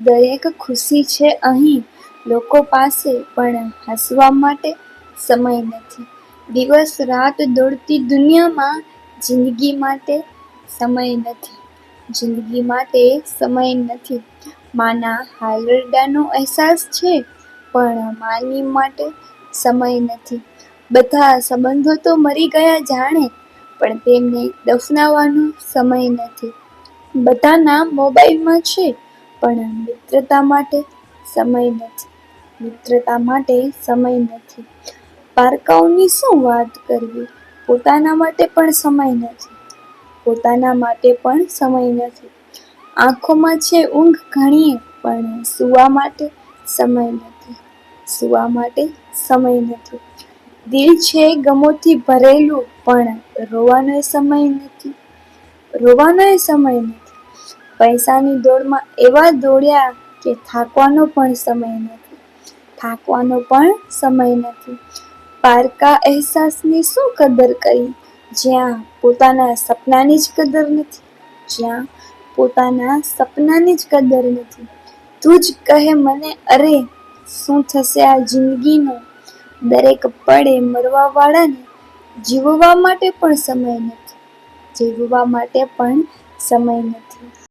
દરેક ખુશી છે અહીં લોકો પાસે પણ હસવા માટે સમય નથી. દિવસ રાત દોડતી દુનિયામાં જિંદગી માટે સમય નથી. જિંદગી માટે સમય નથી. માના હાલરડાનો અહેસાસ છે, પણ માની માટે સમય નથી. બધા સંબંધો તો મરી ગયા જાણે, પણ તેમને દફનાવવાનો સમય નથી. બધાના મોબાઈલમાં છે પણ મિત્રતા માટે સમય નથી. મિત્રતા માટે સમય નથી. પારકાઓની શું વાત કરવી પોતાના માટે પણ સમય નથી. પોતાના માટે પણ સમય નથી. આંખોમાં છે ઊંઘ ઘણીએ, પણ સૂવા માટે સમય નથી. સૂવા માટે સમય નથી. દિલ છે ગમોથી ભરેલું, પણ રોવાનોય સમય નથી. રોવાનોય સમય નથી. પૈસાની દોડમાં એવા દોડ્યા કે થાકવાનો પણ સમય નથી. થાકવાનો પણ સમય નથી. પારકા અહેસાસની શું કદર કરી જ્યાં પોતાના સપનાની જ કદર નથી. જ્યાં પોતાના સપનાની જ કદર નથી. તું જ કહે મને, અરે, શું થશે આ જિંદગીનો દરેક પડે મરવાવાળાને જીવવા માટે પણ સમય નથી. જીવવા માટે પણ સમય નથી.